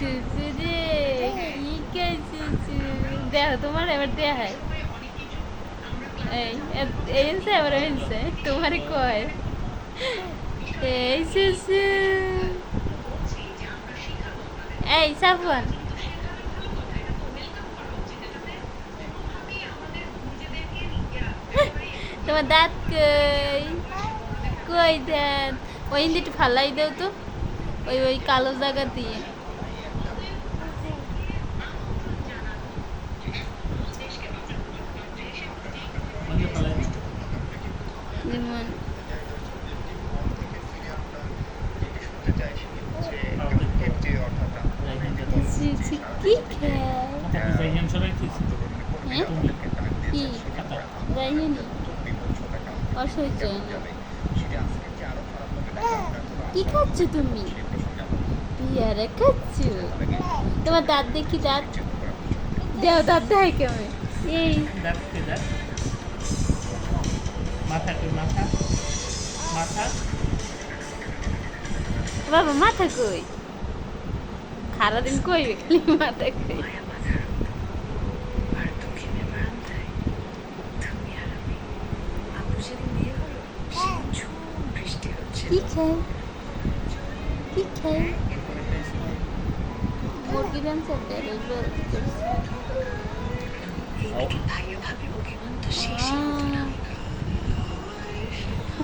রে কি তোমার এবার এই তোমার কয়? এই এই সাফন তোমার দাঁত কই? কই দাঁত? ওই একটু ফালাই দাও তো। ওই ওই কালো জায়গা দিয়ে। যেমন কি খাচ্ছ তুমি পিয়ারা খাচ্ছ? তোমার দাঁত দেখি দাঁত। দেও, দাঁত দেয় কেমন? এই। মাথা কই মাথা? মাথা? বাবা মাথা কই? সারাদিন কইবে খালি মাথা কই? কি খায়? কি খায়? মুরগি রান্না দেয় এগুলো